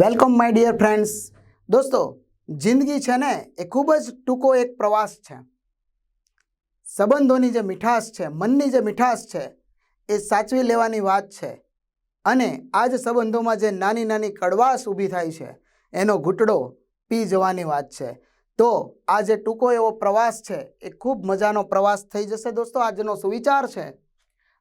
Welcome, my dear friends. દોસ્તો, જિંદગી છે ને, એ ખૂબ જ ટૂંકો એક પ્રવાસ છે. સંબંધોની જે મીઠાશ છે, મનની જે મીઠાશ છે, એ સાચવી લેવાની વાત છે. અને આ જ સંબંધોમાં જે નાની નાની કડવાશ ઊભી થાય છે, એનો ઘૂંટડો પી જવાની વાત છે. તો આ જે ટૂંકો એવો પ્રવાસ છે, એ ખૂબ મજાનો પ્રવાસ થઈ જશે દોસ્તો. આજનો સુવિચાર છે,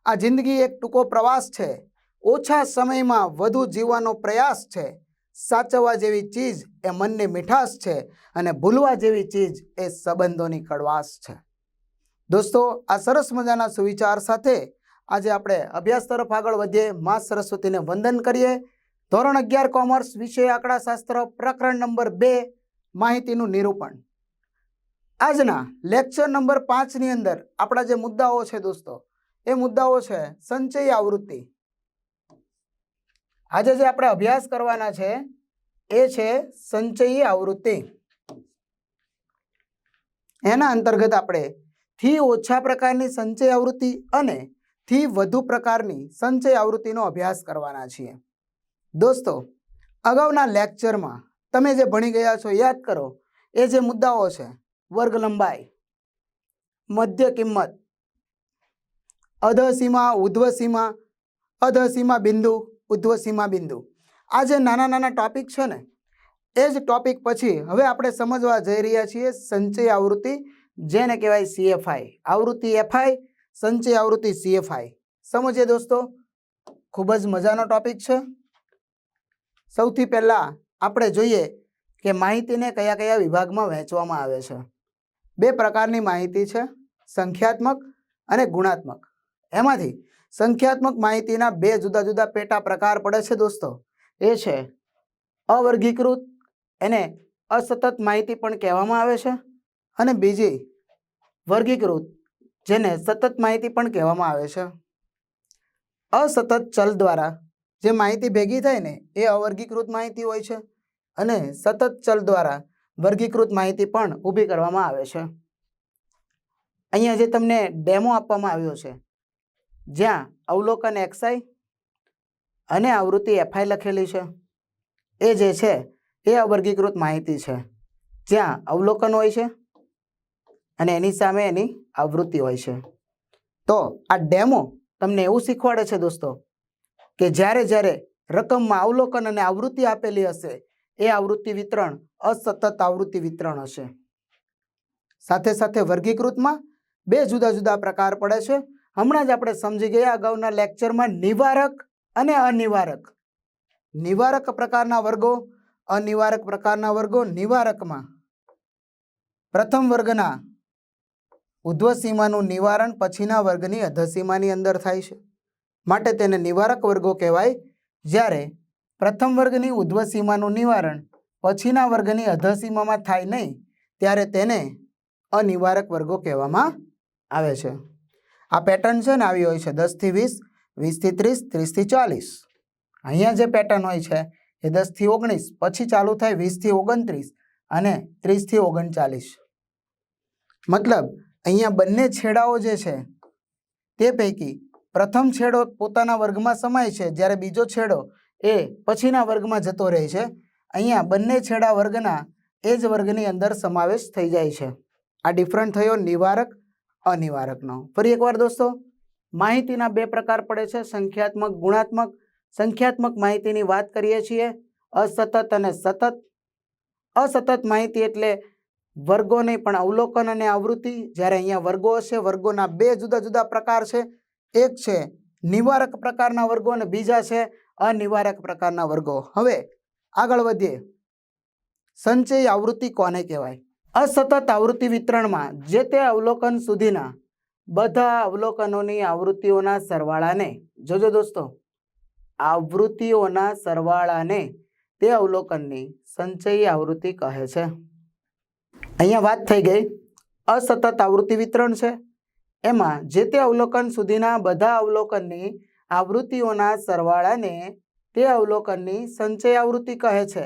આ જિંદગી એક ટૂંકો પ્રવાસ છે. ઓછા સમયમાં વધુ જીવવાનો પ્રયાસ છે સાચવવા જેવી ચીજ એ મનની મીઠાશ છે અને ભૂલવા જેવી ચીજ એ સંબંધોની કડવાશ છે. દોસ્તો, આ સરસ મજાના સુવિચાર સાથે આજે આપણે અભ્યાસ તરફ આગળ વધીએ. મા સરસ્વતીને વંદન કરીએ. ધોરણ અગિયાર કોમર્સ, વિષય આંકડાશાસ્ત્ર, પ્રકરણ નંબર બે, માહિતીનું નિરૂપણ. આજના લેક્ચર નંબર પાંચની અંદર આપણા જે મુદ્દાઓ છે દોસ્તો, એ મુદ્દાઓ છે સંચય આવૃત્તિ. આજે જે આપણે અભ્યાસ કરવાના છે, એ છે સંચયી આવૃત્તિ. એના અંતર્ગત આપણે થી ઓછા પ્રકારની સંચય આવૃત્તિ અને થી વધુ પ્રકારની સંચય આવૃત્તિનો અભ્યાસ કરવાના છીએ. દોસ્તો, અગાઉના લેક્ચરમાં તમે જે ભણી ગયા છો, યાદ કરો, એ જે મુદ્દાઓ છે, વર્ગ લંબાઈ, મધ્ય કિંમત, અધસીમા, ઉધ્વસીમા, અધસીમા બિંદુ ઉધ્વસીમા બિંદુ. આ જે નાના નાના ટોપિક છે ને, એ જ ટોપિક પછી હવે આપણે સમજવા જઈ રહ્યા છીએ સંચય આવૃત્તિ, જેને કહેવાય સીએફઆઈ આવૃત્તિ એફઆઈ સંચય આવૃત્તિ સીએફઆઈ સમજીએ દોસ્તો? ખૂબ જ મજાનો ટોપિક છે. સૌથી પહેલાં આપણે જોઈએ કે માહિતીને કયા કયા વિભાગમાં વહેંચવામાં આવે છે. બે પ્રકારની માહિતી છે, સંખ્યાત્મક અને ગુણાત્મક. એમાંથી સંખ્યાત્મક માહિતીના બે જુદા જુદા પેટા પ્રકાર પડે છે દોસ્તો. એ છે, અવર્ગીકૃત એને અસતત માહિતી પણ કહેવામાં આવે છે અને બીજી, વર્ગીકૃત જેને સતત માહિતી પણ કહેવામાં આવે છે. અસતત ચલ દ્વારા જે માહિતી ભેગી થાય ને, એ અવર્ગીકૃત માહિતી હોય છે અને સતત ચલ દ્વારા વર્ગીકૃત માહિતી પણ ઊભી કરવામાં આવે છે. અહીંયા જે તમને ડેમો આપવામાં આવ્યો છે જ્યાં અવલોકન એક્સઆઈ અને આવૃત્તિ એફઆઈ લખેલી છે. એ જે છે, એ અવર્ગીકૃત માહિતી છે. જ્યાં અવલોકન હોય છે અને એની સામે એની આવૃત્તિ હોય છે. તો આ ડેમો તમને એવું શીખવાડે છે દોસ્તો કે જ્યારે જ્યારે રકમમાં અવલોકન અને આવૃત્તિ આપેલી હશે, એ આવૃત્તિ વિતરણ અસતત આવૃત્તિ વિતરણ હશે. સાથે સાથે વર્ગીકૃતમાં બે જુદા જુદા પ્રકાર પડે છે. હમણાં જ આપણે સમજી ગયા અગાઉના લેક્ચરમાં નિવારક અને અનિવારક. નિવારક પ્રકારના વર્ગો, અનિવારક પ્રકારના વર્ગો નિવારકમાં. પ્રથમ વર્ગના ઉધ્વ સીમાનું નિવારણ પછીના વર્ગની અધસીમાની અંદર થાય છે. માટે તેને નિવારક વર્ગો કહેવાય. જ્યારે પ્રથમ વર્ગની ઉધ્વ સીમાનું નિવારણ પછીના વર્ગની અધસીમામાં થાય નહીં, ત્યારે તેને અનિવારક વર્ગો કહેવામાં આવે છે. આ પેટર્ન છે ને આવી હોય છે દસથી વીસ, વીસથી ત્રીસ, ત્રીસથી ચાલીસ. અહીંયા જે પેટર્ન હોય છે એ દસથી ઓગણીસ, પછી ચાલુ થાય વીસથી ઓગણત્રીસ અને ત્રીસથી ઓગણચાલીસ. મતલબ અહીંયા બંને છેડાઓ જે છે તે પૈકી પ્રથમ છેડો પોતાના વર્ગમાં સમાય છે, જ્યારે બીજો છેડો એ પછીના વર્ગમાં જતો રહે છે. અહીંયા બંને છેડા વર્ગના એ જ વર્ગની અંદર સમાવેશ થઈ જાય છે. આ ડિફરન્ટ થયો નિવારક અનિવારકનો. ફરી એકવાર દોસ્તો, માહિતીના બે પ્રકાર પડે છે. સંખ્યાત્મક, ગુણાત્મક. સંખ્યાત્મક માહિતીની વાત કરીએ છીએ. અસતત અને સતત. અસતત માહિતી એટલે વર્ગો નહીં પણ અવલોકન અને આવૃત્તિ. જ્યારે અહીંયા વર્ગો હશે, વર્ગોના બે જુદા જુદા પ્રકાર છે. એક છે નિવારક પ્રકારના વર્ગો અને બીજા છે અનિવારક પ્રકારના વર્ગો. હવે આગળ વધીએ. સંચય આવૃત્તિ કોને કહેવાય? અસતત આવૃત્તિ વિતરણમાં જે તે અવલોકન સુધીના બધા અવલોકનોની આવૃત્તિઓના સરવાળાને જોજો દોસ્તો, આવૃત્તિઓના સરવાળાને તે અવલોકનની સંચયી આવૃત્તિ કહે છે. અહીંયા વાત થઈ ગઈ, અસતત આવૃત્તિ વિતરણ છે. એમાં જે તે અવલોકન સુધીના બધા અવલોકનની આવૃત્તિઓના સરવાળાને તે અવલોકનની સંચય આવૃત્તિ કહે છે,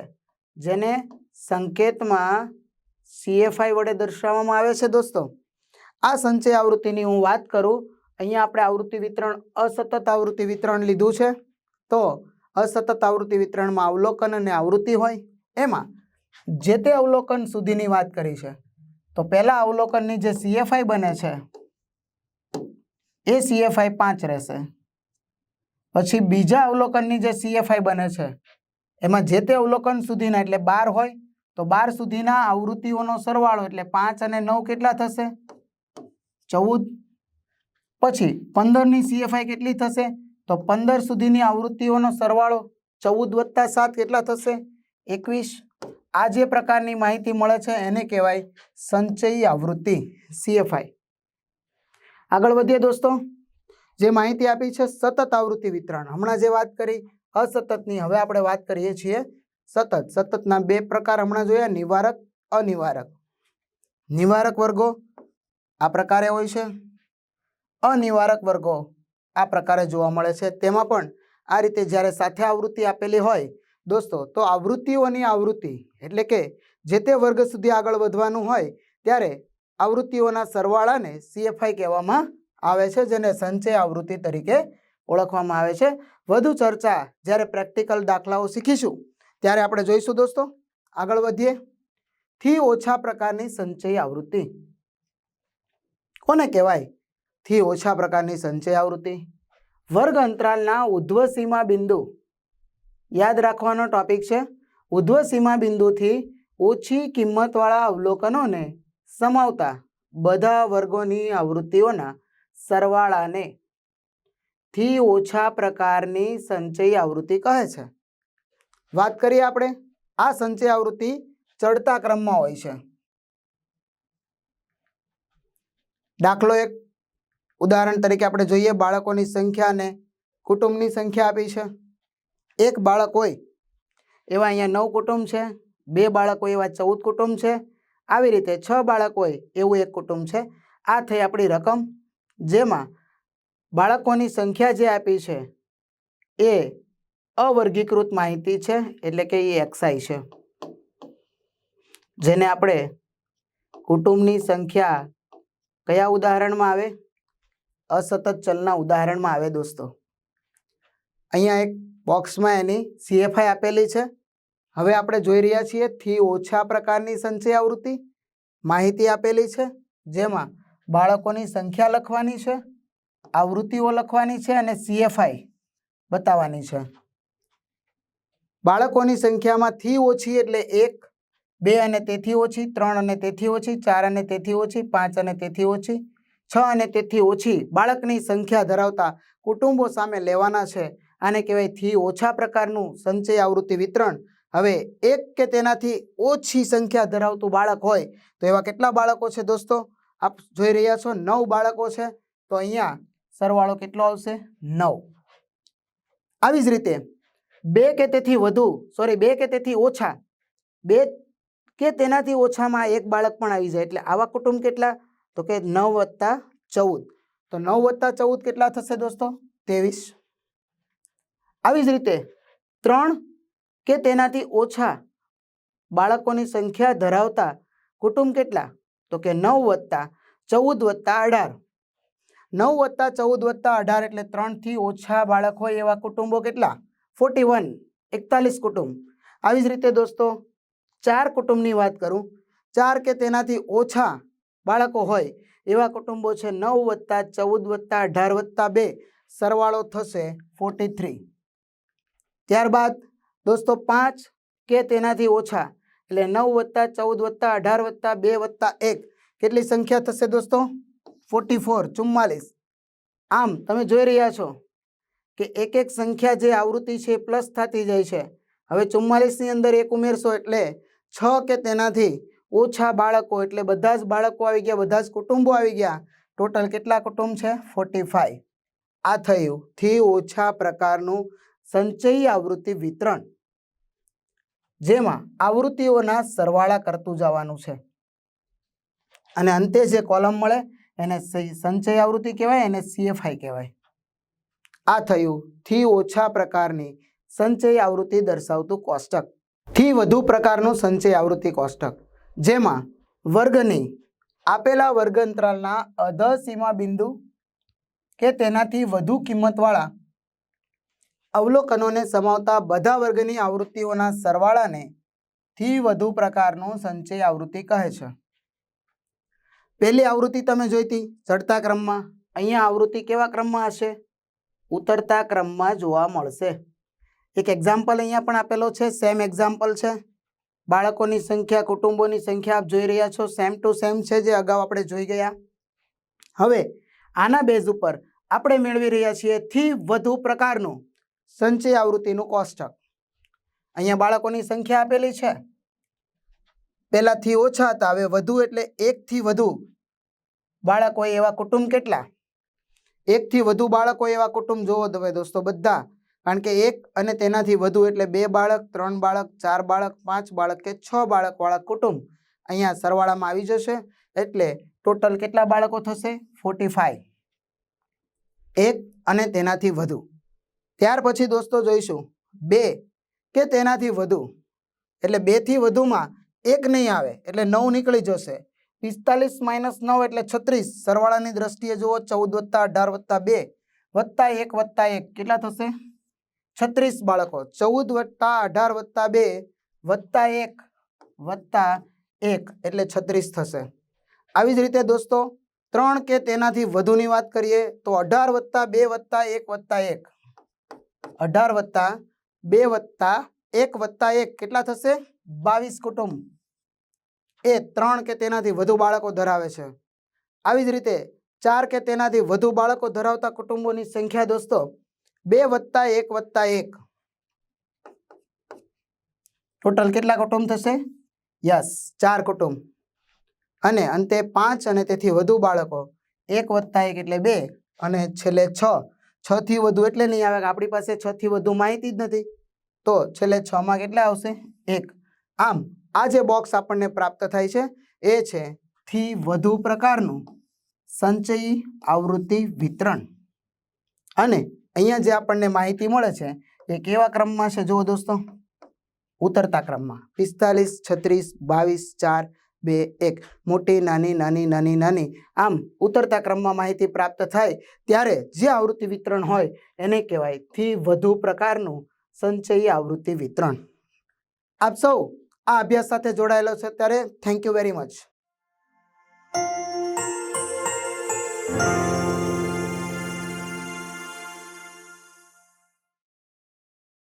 જેને સંકેતમાં સીએફઆઈ વડે દર્શાવવામાં આવે છે દોસ્તો. આ સંચય આવૃત્તિની હું વાત કરું, અહીંયા આપણે આવૃત્તિ વિતરણ, અસતત આવૃત્તિ વિતરણ લીધું છે. તો અસતત આવૃત્તિ વિતરણમાં અવલોકન અને આવૃત્તિ હોય, એમાં જે તે અવલોકન સુધીની વાત કરી છે. તો પહેલાં અવલોકનની જે સીએફઆઈ બને છે, એ સીએફઆઈ પાંચ રહેશે. પછી બીજા અવલોકનની જે સીએફઆઈ બને છે, એમાં જે તે અવલોકન સુધીના, એટલે બાર હોય તો બાર સુધીના આવૃત્તિઓનો સરવાળો એટલે પાંચ અને નવ કેટલા થશે? ચૌદ. પછી પંદરની સીએફઆઈ કેટલી થશે? તો પંદર સુધીની આવૃત્તિઓનો સરવાળો ચૌદ વત્તા સાત કેટલા થશે? એકવીસ. આ જે પ્રકારની માહિતી મળે છે એને કહેવાય સંચયી આવૃત્તિ સીએફઆઈ આગળ વધીએ દોસ્તો. જે માહિતી આપી છે સતત આવૃત્તિ વિતરણ. હમણાં જે વાત કરી, અસતતની. હવે આપણે વાત કરીએ છીએ સતત, સતતના બે પ્રકાર હમણાં જોયા, નિવારક, અનિવારક. નિવારક વર્ગો આ પ્રકારે હોય છે. અનિવારક વર્ગો આ પ્રકારે જોવા મળે છે. તેમાં પણ આ રીતે જ્યારે સાથે આવૃત્તિ આપેલી હોય, દોસ્તો, તો આવૃત્તિઓની આવૃત્તિ, એટલે કે જે તે વર્ગ સુધી આગળ વધવાનું હોય, ત્યારે આવૃત્તિઓના સરવાળાને સીએફઆઈ કહેવામાં આવે છે, જેને સંચય આવૃત્તિ તરીકે ઓળખવામાં આવે છે. વધુ ચર્ચા, જ્યારે પ્રેક્ટિકલ દાખલાઓ શીખીશું ત્યારે આપણે જોઈશું દોસ્તો, આગળ વધીએ. થી ઓછા પ્રકારની સંચય આવૃત્તિ. કોને કહેવાય? થી ઓછા પ્રકારની સંચય આવૃત્તિ. વર્ગ અંતરાલના ઉધ્વ સીમા બિંદુ. યાદ રાખવાનો ટોપિક છે. ઉધ્વ સીમા બિંદુથી ઓછી કિંમતવાળા અવલોકનોને સમાવતા બધા વર્ગોની આવૃત્તિઓના સરવાળાને. થી ઓછા પ્રકારની સંચય આવૃત્તિ કહે છે. વાત કરીએ આપણે. આ સંચય આવૃત્તિ ચડતા ક્રમમાં હોય છે. દાખલો એક. ઉદાહરણ તરીકે આપણે જોઈએ, બાળકોની સંખ્યા અને કુટુંબની સંખ્યા આપી છે. એક બાળક હોય, એવા અહીંયા નવ કુટુંબ છે, બે બાળક હોય, એવા ચૌદ કુટુંબ છે. આવી રીતે છ બાળક હોય, એવું એક કુટુંબ છે. આ થઈ આપણી રકમ, જેમાં બાળકોની સંખ્યા જે આપી છે એ અવર્ગીકૃત માહિતી છે, એટલે કે એ એક્સાઈ છે. જેને આપણે કુટુંબની સંખ્યા કયા ઉદાહરણમાં આવે? અસતત ચલના ઉદાહરણમાં આવે દોસ્તો. અહીંયા એક બોક્સમાં એની સીએફઆઈ આપેલી છે. હવે આપણે જોઈ રહ્યા છીએ થી ઓછા પ્રકારની સંચય આવૃત્તિ માહિતી આપેલી છે, જેમાં બાળકોની સંખ્યા લખવાની છે, આવૃત્તિઓ લખવાની છે અને સીએફઆઈ બતાવવાની છે. બાળકોની સંખ્યામાં થી ઓછી એટલે એક, બે અને તેથી ઓછી, ત્રણ અને તેથી ઓછી, ચાર અને તેથી ઓછી, પાંચ અને તેથી ઓછી, છ અને તેથી ઓછી બાળકની સંખ્યા ધરાવતા કુટુંબો સામે લેવાના છે. આને કહેવાયથી ઓછા પ્રકારનું સંચય આવૃત્તિ વિતરણ. હવે એક કે તેનાથી ઓછી સંખ્યા ધરાવતું બાળક હોય તો એવા કેટલા બાળકો છે દોસ્તો? આપ જોઈ રહ્યા છો નવ બાળકો છે. તો અહીંયા સરવાળો કેટલો આવશે? નવ. આવી જ રીતે બે કે તેથી વધુ સોરી બે કે તેથી ઓછા. બે કે તેનાથી ઓછામાં એક બાળક પણ આવી જાય, એટલે આવા કુટુંબ કેટલા? તો કે નવ વત્તા ચૌદ. તો નવ વત્તા ચૌદ કેટલા થશે દોસ્તો? ત્રેવીસ. આવી જ રીતે ત્રણ કે તેનાથી ઓછા બાળકોની સંખ્યા ધરાવતા કુટુંબ કેટલા? તો કે નવ વત્તા ચૌદ વત્તા અઢાર. નવ વત્તા ચૌદ વત્તા અઢાર એટલે ત્રણથી ઓછા બાળક હોય એવા કુટુંબો કેટલા? ફોર્ટી વન, એકતાલીસ કુટુંબ. આવી જ રીતે દોસ્તો, ચાર કુટુંબની વાત કરું. ચાર કે તેનાથી ઓછા બાળકો હોય એવા કુટુંબો છે નવ વત્તા ચૌદ વત્તા અઢાર વત્તા બે. સરવાળો થશે ફોર્ટી થ્રી. ત્યારબાદ દોસ્તો પાંચ કે તેનાથી ઓછા એટલે નવ વત્તા ચૌદ વત્તા અઢાર વત્તા બે વત્તા એક. કેટલી સંખ્યા થશે દોસ્તો? ફોર્ટી ફોર, ચુમ્માલીસ. આમ તમે જોઈ રહ્યા છો. કે એક એક સંખ્યા જે આવૃત્તિ છે પ્લસ થતી જાય છે. હવે ચુમ્માલીસની અંદર એક ઉમેરશો એટલે છ કે તેનાથી ઓછા બાળકો, એટલે બધા જ બાળકો આવી ગયા, બધા જ કુટુંબો આવી ગયા. ટોટલ કેટલા કુટુંબ છે? ફોર્ટી ફાઈવ આ થયું થી ઓછા પ્રકારનું સંચયી આવૃત્તિ વિતરણ. જેમાં આવૃત્તિઓના સરવાળા કરતું જવાનું છે. અને અંતે જે કોલમ મળે એને સંચય આવૃત્તિ કહેવાય, એને સીએફઆઈ કહેવાય. આ થયું. થી ઓછા પ્રકારની સંચય આવૃત્તિ દર્શાવતું કોષ્ટક. થી વધુ પ્રકારનું સંચય આવૃત્તિ કોષ્ટક. જેમાં વર્ગની આપેલા વર્ગંતરાલના અધ સીમા બિંદુ કે તેનાથી વધુ કિંમતવાળા અવલોકનોને સમાવતા બધા વર્ગની આવૃત્તિઓના સરવાળાને થી વધુ પ્રકારનું સંચય આવૃત્તિ કહે છે. પહેલી આવૃત્તિ તમે જોઈતી ચડતા ક્રમમાં. અહીંયા આવૃત્તિ કેવા ક્રમમાં હશે? ઉતરતા ક્રમમાં જોવા મળશે. એક એક્ઝામ્પલ અહીંયા પણ આપેલો છે સેમ એક્ઝામ્પલ છે. બાળકોની સંખ્યા, કુટુંબોની સંખ્યા આપ જોઈ રહ્યા છો સેમ ટુ સેમ છે જે અગાઉ આપણે જોઈ ગયા. હવે, આના બેઝ ઉપર આપણે મેળવી રહ્યા છીએ થી વધુ પ્રકારનું સંચય આવૃત્તિનું કોષ્ટક. અહીંયા બાળકોની સંખ્યા આપેલી છે. પહેલાંથી ઓછા હતા, હવે વધુ એટલે એકથી વધુ બાળકોએ એવા કુટુંબ કેટલા? એકથી વધુ બાળકો એવા કુટુંબ જોવો તમે દોસ્તો બધા. કારણ કે એક અને તેનાથી વધુ એટલે બે બાળક, ત્રણ બાળક, ચાર બાળક, પાંચ બાળક કે છ બાળકવાળા કુટુંબ અહીંયા સરવાળામાં આવી જશે. એટલે ટોટલ કેટલા બાળકો થશે? Forty five. એક અને તેનાથી વધુ. ત્યાર પછી દોસ્તો જોઈશું. બે કે તેનાથી વધુ. એટલે બેથી વધુમાં એક નહીં આવે, એટલે નવ નીકળી જશે. પિસ્તાલીસ માઇનસ નવ એટલે છત્રીસ. સરવાળાની દ્રષ્ટિએ જુઓ, ચૌદ વત્તા અઢાર વત્તા બે વત્તા એક વત્તા એક. કેટલા થશે? છત્રીસ બાળકો. ચૌદ વત્તા અઢાર વત્તા બે વત્તા એક વત્તા એક એટલે છત્રીસ થશે. આવી જ રીતે દોસ્તો, ત્રણ કે તેનાથી વધુની વાત કરીએ તો અઢાર વત્તા બે વત્તા એક વત્તા એક. અઢાર વત્તા બે વત્તા એક વત્તા એક. કેટલા થશે? બાવીસ કુટુંબ. એ ત્રણ કે તેનાથી વધુ બાળકો ધરાવે છે. આવી જ રીતે ચાર કે તેનાથી વધુ બાળકો ધરાવતા કુટુંબોની સંખ્યા દોસ્તો બે વત્તા એક વત્તા એક. ટોટલ કેટલા કુટુંબ થશે? યસ, ચાર કુટુંબ. અને અંતે પાંચ અને તેથી વધુ બાળકો. એક વત્તા એક એટલે બે અને છેલ્લે છ. છથી વધુ એટલે નહીં આવે કે આપણી પાસે છથી વધુ માહિતી જ નથી. તો છેલ્લે છમાં કેટલા આવશે? એક. આમ આ જે બોક્સ આપણને પ્રાપ્ત થાય છે, એ છે થી વધુ પ્રકારનું સંચયી આવૃત્તિ વિતરણ. અને અહીંયા જે આપણને માહિતી મળે છે, એ કેવા ક્રમમાં છે? જુઓ દોસ્તો. ઉતરતા ક્રમમાં. પિસ્તાલીસ, છત્રીસ, બાવીસ, ચાર, બે, એક. મોટી, નાની નાની નાની નાની. આમ ઉતરતા ક્રમમાં માહિતી પ્રાપ્ત થાય ત્યારે જે આવૃત્તિ વિતરણ હોય, એને કહેવાયથી વધુ પ્રકારનું સંચયી આવૃત્તિ વિતરણ. આપ સૌ આ અભ્યાસ સાથે જોડાયેલો છે ત્યારે થેન્ક યુ વેરી મચ